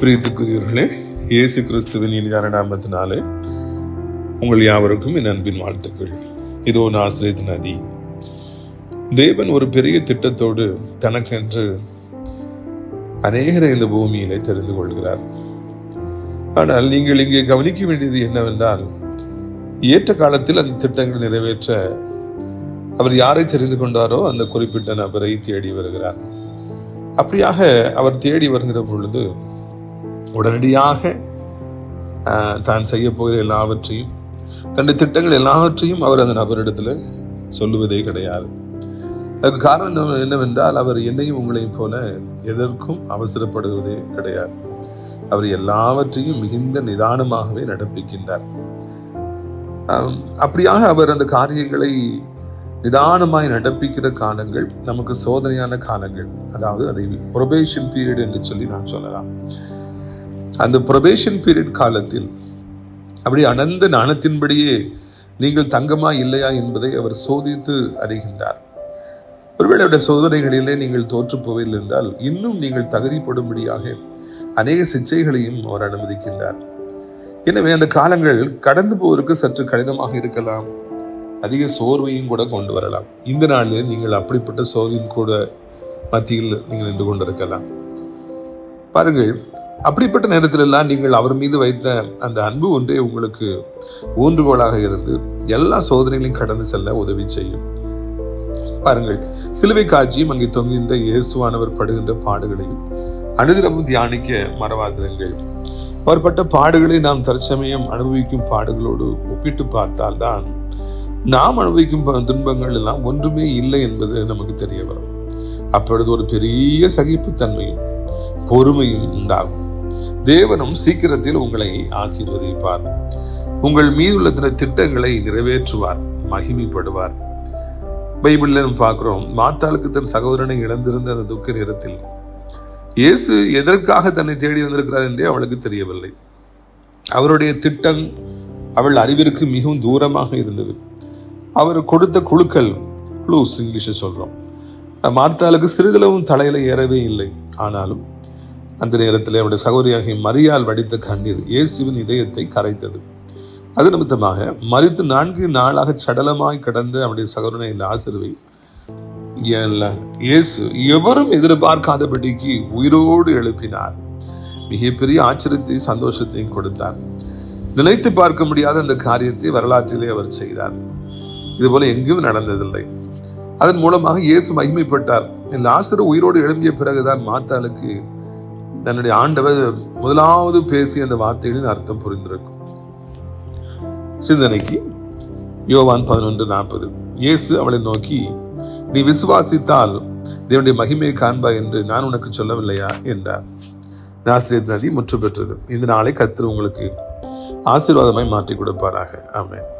பிரியத்துக்குரியவர்களே இயேசு கிறிஸ்துவின் இனிதான நாமத்தினாலே உங்கள் யாவருக்கும் என் அன்பின் வாழ்த்துக்கள். இதோ நாசிரியத் நதி. தேவன் ஒரு பெரிய திட்டத்தோடு தனக்கென்று அநேகரை இந்த பூமியிலே தெரிந்து கொள்கிறார். ஆனால் நீங்கள் இங்கே கவனிக்க வேண்டியது என்னவென்றால் ஏற்ற காலத்தில் அந்த திட்டங்கள் நிறைவேற்ற அவர் யாரை தெரிந்து கொண்டாரோ அந்த குறிப்பிட்ட நபரை தேடி வருகிறார். அப்படியாக அவர் தேடி வருகிற பொழுது உடனடியாக தான் செய்ய போகிற எல்லாவற்றையும் தன்னுடைய திட்டங்கள் எல்லாவற்றையும் அவர் அந்த நபரிடத்தில் சொல்லுவதே கிடையாது. அதுக்கு காரணம் என்னவென்றால் அவர் என்னையும் உங்களையும் போல எதற்கும் அவசரப்படுவதே கிடையாது. அவர் எல்லாவற்றையும் மிகுந்த நிதானமாகவே நடப்பிக்கின்றார். அப்படியாக அவர் அந்த காரியங்களை நிதானமாய் நடப்பிக்கிற காலங்கள் நமக்கு சோதனையான காலங்கள். அதாவது அதை ப்ரொபேஷன் பீரியட் என்று சொல்லி நான் சொல்லலாம். அந்த ப்ரொபேஷன் பீரியட் காலத்தில் அப்படி அனந்த ஞானத்தின்படியே நீங்கள் தங்கமா இல்லையா என்பதை அவர் சோதித்து அறிகின்றார். ஒருவேளை அவருடைய சோதனைகளிலே நீங்கள் தோற்று போவதில்லை என்றால் இன்னும் நீங்கள் தகுதிப்படும்படியாக அநேக சிச்சைகளையும் அவர் அனுமதிக்கின்றார். எனவே அந்த காலங்கள் கடந்து போவதற்கு சற்று கடினமாக இருக்கலாம். அதிக சோர்வையும் கூட கொண்டு வரலாம். இந்த நாளில் நீங்கள் அப்படிப்பட்ட சோர்வின் கூட மத்தியில் நீங்கள் நின்று கொண்டிருக்கலாம். பாருங்கள் அப்படிப்பட்ட நேரத்திலெல்லாம் நீங்கள் அவர் மீது வைத்த அந்த அன்பு ஒன்றே உங்களுக்கு ஊன்றுகோலாக இருந்து எல்லா சோதனைகளையும் கடந்து செல்ல உதவி செய்யும். பாருங்கள் சிலுவை காட்சியும் அங்கே தொங்குகின்ற இயேசுவானவர் படுகின்ற பாடுகளையும் அனுதினமும் தியானிக்க மறவாதிருங்கள். அவர் பட்ட பாடுகளை நாம் தற்சமயம் அனுபவிக்கும் பாடுகளோடு ஒப்பிட்டு பார்த்தால்தான் நாம் அனுபவிக்கும் ப- துன்பங்கள் எல்லாம் ஒன்றுமே இல்லை என்பது நமக்கு தெரிய வரும். அப்பொழுது ஒரு பெரிய சகிப்புத்தன்மையும் பொறுமையும் உண்டாகும். தேவனும் சீக்கிரத்தில் உங்களை ஆசீர்வதிப்பார். உங்கள் மீதுள்ள தின திட்டங்களை நிறைவேற்றுவார் மகிமைப்படுவார். பைபிளில் நம்ம மாத்தாளுக்கு தன் சகோதரனை இழந்திருந்த அந்த துக்க நேரத்தில் இயேசு எதற்காக தன்னை தேடி வந்திருக்கிறார் என்றே அவளுக்கு தெரியவில்லை. அவருடைய திட்டம் அவள் அறிவிற்கு மிகவும் தூரமாக இருந்தது. அவர் கொடுத்த குழுக்கள் க்ளூஸ் இங்கிலீஷில் சொல்கிறோம் மார்த்தாளுக்கு சிறிதளவும் தலையில் ஏறவே இல்லை. ஆனாலும் அந்த நேரத்தில் அவருடைய சகோதரியாகிய மரியால் வடித்த கண்ணீர் இயேசுவின் இதயத்தை கரைத்தது. அது நிமித்தமாக மறித்து நான்கு நாளாக சடலமாய் கிடந்த அவருடைய சகோதரனை ஆசிர்வை இயேசு எவரும் எதிர்பார்க்காதபடிக்கு உயிரோடு எழுப்பினார். மிகப்பெரிய ஆச்சரியத்தையும் சந்தோஷத்தையும் கொடுத்தார். நினைத்து பார்க்க முடியாத அந்த காரியத்தை வரலாற்றிலே அவர் செய்தார். இதுபோல எங்கும் நடந்ததில்லை. அதன் மூலமாக இயேசு மகிமைப்பட்டார். லாசரு உயிரோடு எழும்பிய பிறகுதான் மாத்தாளுக்கு தன்னுடைய ஆண்டவர் முதலாவது பேசிய அந்த வார்த்தைகளின் அர்த்தம் புரிந்திருக்கும். சிந்தனைக்கு யோவான் பதினொன்று நாற்பது. இயேசு அவளை நோக்கி நீ விசுவாசித்தால் தேவனுடைய மகிமையை காண்பா என்று நான் உனக்கு சொல்லவில்லையா? என்றார். நாசிரியத் நதி முற்று பெற்றது இந்த நாளை கத்திர உங்களுக்கு ஆசீர்வாதமாய் மாற்றி கொடுப்பாராக. ஆமேன்.